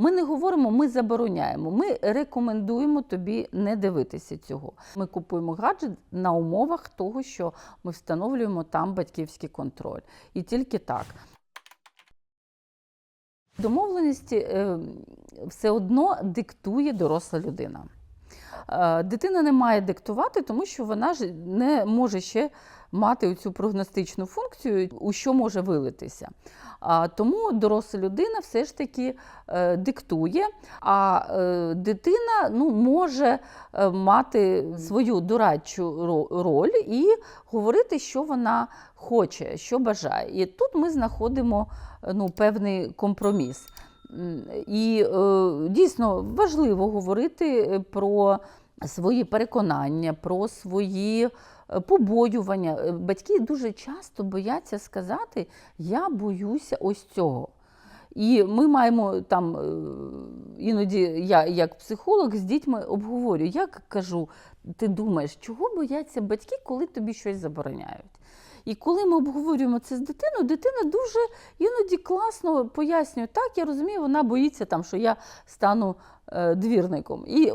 Ми не говоримо, ми забороняємо. Ми рекомендуємо тобі не дивитися цього. Ми купуємо гаджет на умовах того, що ми встановлюємо там батьківський контроль. І тільки так. Домовленості е, все одно диктує доросла людина. Е, Дитина не має диктувати, тому що вона ж не може ще мати цю прогностичну функцію, у що може вилитися. А, Тому доросла людина все ж таки е, диктує, а е, дитина ну, може мати свою дорадчу роль і говорити, що вона хоче, що бажає. І тут ми знаходимо ну, певний компроміс. І е, дійсно важливо говорити е, про свої переконання, про свої е, побоювання. Батьки дуже часто бояться сказати Я боюся ось цього. І ми маємо там іноді я як психолог з дітьми обговорюю, як кажу, ти думаєш, чого бояться батьки, коли тобі щось забороняють? І коли ми обговорюємо це з дитиною, дитина дуже іноді класно пояснює, так, я розумію, вона боїться, там, що я стану двірником. І е,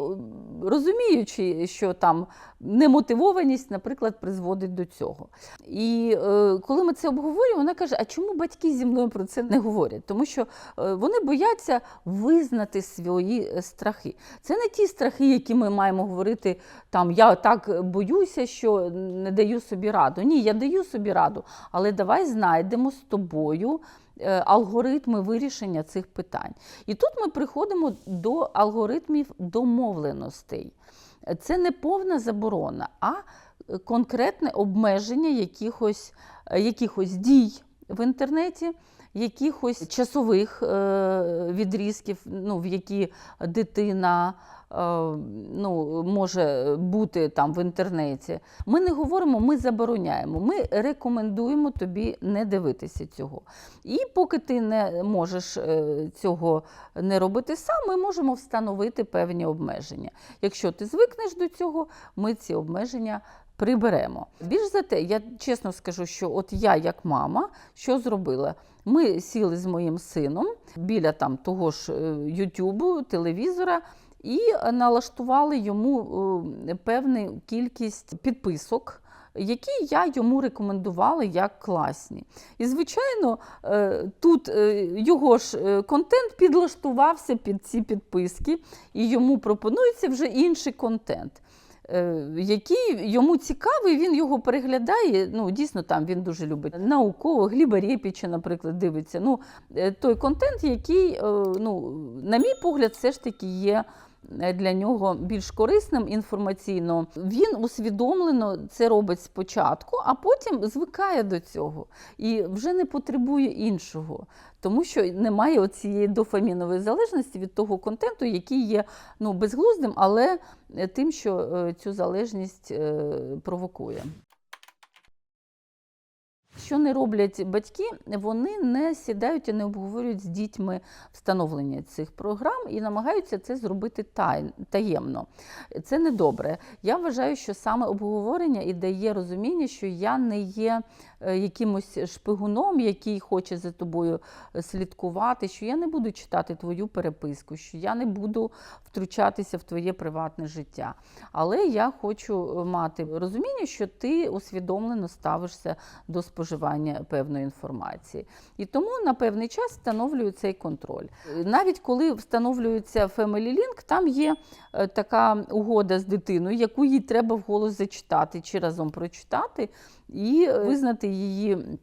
розуміючи, що там немотивованість, наприклад, призводить до цього. І е, коли ми це обговорюємо, вона каже: а чому батьки зі мною про це не говорять? Тому що е, вони бояться визнати свої е, страхи. Це не ті страхи, які ми маємо говорити, там я так боюся, що не даю собі раду. Ні, я даю собі раду, але давай знайдемо з тобою. Е, Алгоритми вирішення цих питань. І тут ми приходимо до алгоритмів домовленостей. Це не повна заборона, а конкретне обмеження якихось, е, якихось дій в інтернеті, якихось часових е, відрізків, ну, в які дитина е, ну, може бути там в інтернеті. Ми не говоримо, ми забороняємо. Ми рекомендуємо тобі не дивитися цього. І поки ти не можеш е, цього не робити сам, ми можемо встановити певні обмеження. Якщо ти звикнеш до цього, ми ці обмеження приберемо. Більш за те, я чесно скажу, що от я, як мама, що зробила? Ми сіли з моїм сином біля там того ж е, Ютубу, телевізора. І налаштували йому е, певну кількість підписок, які я йому рекомендувала як класні. І, звичайно, е, тут його ж контент підлаштувався під ці підписки, і йому пропонується вже інший контент. Е, Який йому цікавий, він його переглядає. Ну, дійсно, там він дуже любить науково, Гліба Рєпіча, наприклад, дивиться. Ну, е, той контент, який, е, ну, на мій погляд, все ж таки є для нього більш корисним інформаційно. Він усвідомлено це робить спочатку, а потім звикає до цього і вже не потребує іншого, тому що немає оцієї дофамінової залежності від того контенту, який є ну, безглуздим, але е, тим, що е, цю залежність е, провокує. Що не роблять батьки, вони не сідають і не обговорюють з дітьми встановлення цих програм і намагаються це зробити таємно. Це не добре. Я вважаю, що саме обговорення і дає розуміння, що я не є е, якимось шпигуном, який хоче за тобою е, слідкувати, що я не буду читати твою переписку, що я не буду втручатися в твоє приватне життя. Але я хочу мати розуміння, що ти усвідомлено ставишся до споживання певної інформації. І тому на певний час встановлюю цей контроль. Навіть коли встановлюється Family Link, там є е, така угода з дитиною, яку їй треба вголос зачитати чи разом прочитати і е, визнати її.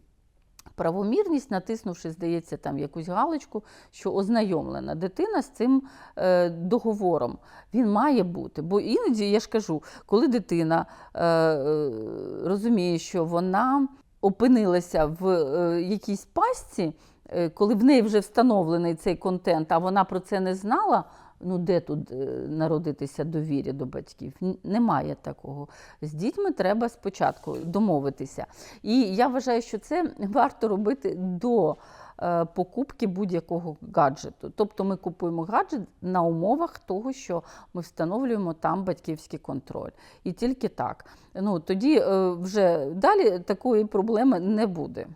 Правомірність, натиснувши, здається, там якусь галочку, що ознайомлена дитина з цим е, договором. Він має бути. Бо іноді я ж кажу, коли дитина е, е, розуміє, що вона опинилася в е, якійсь пастці, е, коли в неї вже встановлений цей контент, а вона про це не знала. Ну, де тут е, народитися довір'я до батьків? Немає такого. З дітьми треба спочатку домовитися. І я вважаю, що це варто робити до е, покупки будь-якого гаджету. Тобто ми купуємо гаджет на умовах того, що ми встановлюємо там батьківський контроль. І тільки так. Ну, тоді е, вже далі такої проблеми не буде.